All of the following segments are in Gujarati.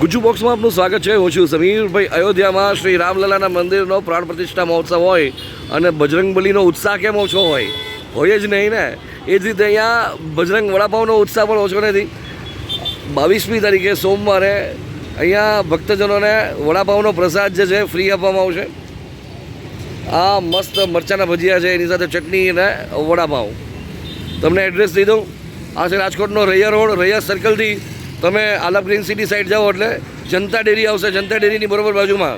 ગુજુ બોક્સમાં આપનું સ્વાગત છે. હું છું સમીરભાઈ અયોધ્યામાં શ્રી રામલલાના મંદિરનો પ્રાણ પ્રતિષ્ઠા મહોત્સવ હોય અને બજરંગબલીનો ઉત્સાહ કેમ ઓછો હોય? હોય જ નહીં ને? એ જ રીતે અહીંયા બજરંગ વડાપાવનો ઉત્સાહ પણ ઓછો નથી. બાવીસમી તારીખે સોમવારે અહીંયા ભક્તજનોને વડાપાવનો પ્રસાદ જે છે ફ્રી આપવામાં આવશે. આ મસ્ત મરચાના ભજીયા છે, એની સાથે ચટણી અને વડાપાવ. તમને એડ્રેસ દઈ દઉં. આ છે રાજકોટનો રૈયા રોડ, રૈયા સર્કલથી તમે આલાપ ગ્રીન સિટી સાઈડ જાઓ એટલે જનતા ડેરી આવશે, જનતા ડેરીની બરોબર બાજુમાં.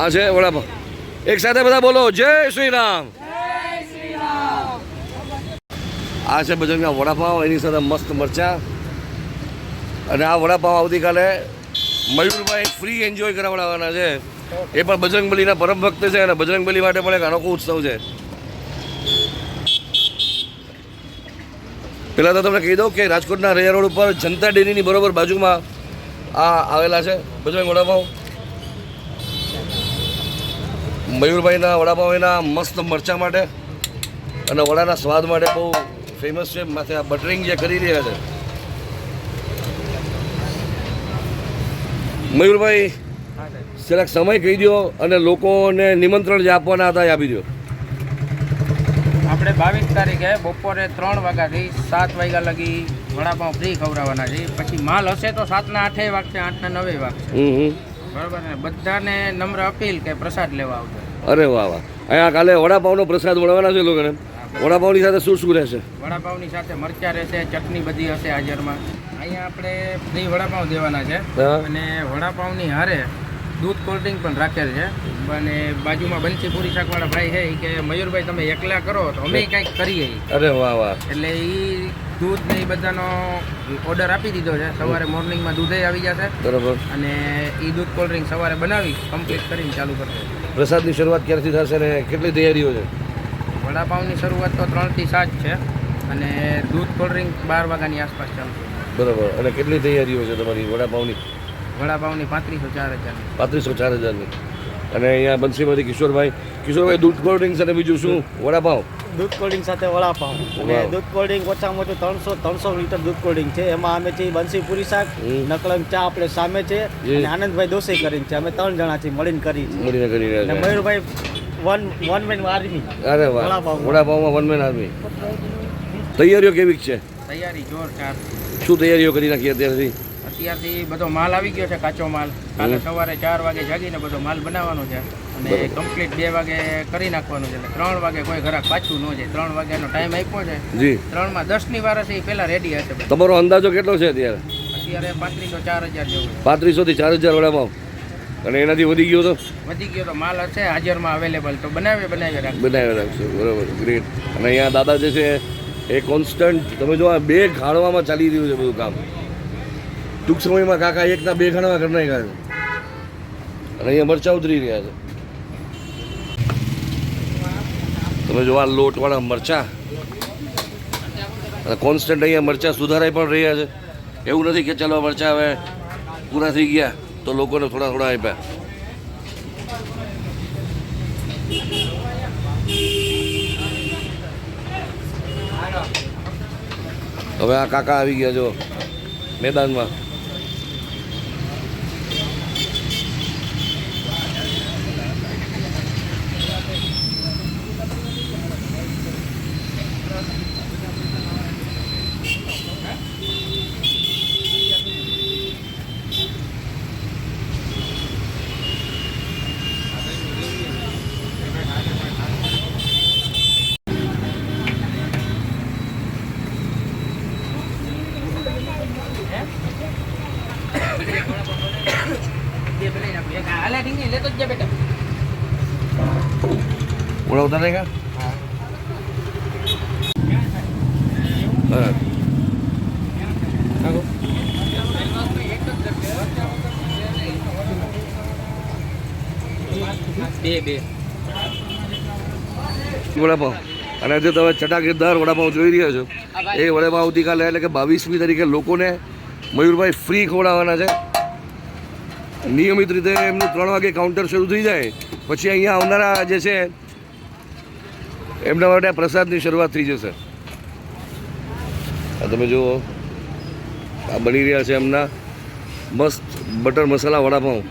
આ છે વડાપાવ. એક સાથે બધા બોલો, જય શ્રી રામ. આ છે બજરંગના વડાપાવ, એની સાથે મસ્ત મરચા. અને આ વડાપાવ આવતીકાલે મયુરભાઈ ફ્રી એન્જોય કરાવડાવવાના છે. એ પણ બજરંગબલીના પરમ ભક્ત છે અને બજરંગબલી માટે પણ એક અનોખો ઉત્સવ છે. પહેલાં તો તમને કહી દઉં કે રાજકોટના રૈયા રોડ ઉપર જનતા ડેરીની બરોબર બાજુમાં આ આવેલા છે. બજરંગ વડાપાઉં મયુરભાઈના વડાપાવ એના મસ્ત મરચા માટે અને વડાના સ્વાદ માટે બહુ ફેમસ છે. માથે આ બટરિંગ જે કરી રહ્યા છે. મયુરભાઈ, જરાક સમય કહી દો અને લોકોને નિમંત્રણ જે આપવાના હતા એ આપી દો આપણે બાવીસ તારીખે બપોરે ત્રણ વાગ્યાથી સાત વાગ્યા લગી વડાપાઉં ફ્રી ખવડાવવાના છે પછી માલ હશે તો સાતના આઠે વાગશે આઠના નવે વાગશે બરાબર ને? બધાને નમ્ર અપીલ કે પ્રસાદ લેવા આવજો. અરે વાહ વાહ. અહીંયા કાલે વડાપાવનો પ્રસાદ મળવાના છે લોકોને. વડાપાવની સાથે શું શું રહેશે? વડાપાઉંની સાથે મરચા રહેશે ચટણી બધી હશે હાજરમાં. અહીંયા આપણે ફ્રી વડાપાઉં દેવાના છે. અને વડાપાઉંની હારે દૂધ કોલ્ડ્રિંક પણ રાખેલ છે. અને બાજુમાં બંસીપુરી શાકવાળા ભાઈ છે કે મયુરભાઈ તમે એકલા કરો તો અમે કંઈક કરીએ. અરે વાહ વાહ. એટલે એ દૂધ ને એ બધાનો ઓર્ડર આપી દીધો છે. સવારે મોર્નિંગમાં દૂધે આવી જશે. બરોબર. અને એ દૂધ કોલ્ડ ડ્રિંક સવારે બનાવી કમ્પ્લીટ કરીને ચાલુ કરશે પ્રસાદની શરૂઆત ક્યારથી થશે ને કેટલી તૈયારીઓ છે? વડાપાવની શરૂઆત તો ત્રણથી સાત છે અને દૂધ કોલ્ડ ડ્રિંક બાર વાગ્યાની આસપાસ ચાલુ બરોબર. અને કેટલી તૈયારીઓ છે તમારી વડાપાવની? વડાપાઉંની પાંત્રીસો ચાર હજારની. પાંત્રીસો ચાર હજારની. અને અહીંયા બંસીમાંથી કિશોરભાઈ કિશોરભાઈ દૂધ કોલ્ડ અને બીજું શું? વડાપાવ. દૂધ કોલ્ડિંગ સાથે વડાપાઉં અને. દૂધ કોલ્ડિંગ ઓછામાં ઓછું ત્રણસો ત્રણસો લીટર દૂધ કોલ્ડિંગ છે. એમાં અમે છે બંસી પૂરી શાક. નકલંગ ચા આપણે સામે છે. અને આનંદભાઈ દોસઈ કરીને છે. અમે ત્રણ જણા છીએ મળીને કરી છે. મળીને કરી અને રહ્યા છે. મયુરભાઈ વન વન મેન આર્મી અરે વાહ. વડાપાવમાં. વન મેન આર્મી તૈયારીઓ કેવી છે? તૈયારી જોરદાર. શું તૈયારીઓ કરી નાખી અત્યારથી? અત્યારથી બધો માલ આવી ગયો છે કાચો માલ. કાલે સવારે ચાર વાગે જાગીને બધો માલ બનાવવાનો છે. અને. કમ્પ્લીટ બે વાગે કરી નાખવાનું છે. એટલે ત્રણ વાગે કોઈ ઘરાક પાછું ન જાય. ત્રણ વાગ્યાનો ટાઈમ આપ્યો છે. જી. ત્રણમાં દસની વાર હશે એ પહેલાં રેડી હશે. તમારો અંદાજો કેટલો છે અત્યારે? અત્યારે પાંત્રીસો ચાર હજાર જેવું. પાંત્રીસોથી ચાર હજાર વડામાં અને એનાથી વધી ગયો તો? વધી ગયો તો માલ હશે હાજરમાં અવેલેબલ તો બનાવી બનાવી રાખ બનાવી રાખશું. બરાબર ગ્રેટ અને અહીંયા દાદા જે છે એ કોન્સ્ટન્ટ તમે જો આ બે ખાણવામાં ચાલી રહ્યું છે બધું કામ. ટૂંક સમયમાં કાકા એકના બે ઘણા કરી નાખ્યા છે અને અહીંયા મરચા ઉતરી રહ્યા છે. તમે જો આ લોટવાળા મરચા. અને કોન્સ્ટન્ટ અહીંયા મરચા સુધારાઈ પણ રહ્યા છે. એવું નથી કે ચાલો મરચા હવે પૂરા થઈ ગયા તો લોકોને થોડા થોડા આપ્યા. હવે આ કાકા આવી ગયા જો મેદાનમાં બે બનાવી નાખું. એક હાલે ઢીંગલી લેતો જ જા બેટા ઓળા ઉતારે કા હા બે બે। વડાપાવ. અને જે તમે ચટાકેદાર વડાપાવ જોઈ રહ્યા છો. એ વડાપાવ આવતીકાલે એટલે કે બાવીસમી તારીખે લોકોને મયુરભાઈ ફ્રી ખવડાવવાના છે. નિયમિત રીતે એમનું ત્રણ વાગે કાઉન્ટર શરૂ થઈ જાય. પછી અહીંયા આવનારા જે છે, એમના માટે પ્રસાદની શરૂઆત થઈ જશે. આ તમે જુઓ, આ બની રહ્યા છે એમના મસ્ત બટર મસાલા વડાપાઉં.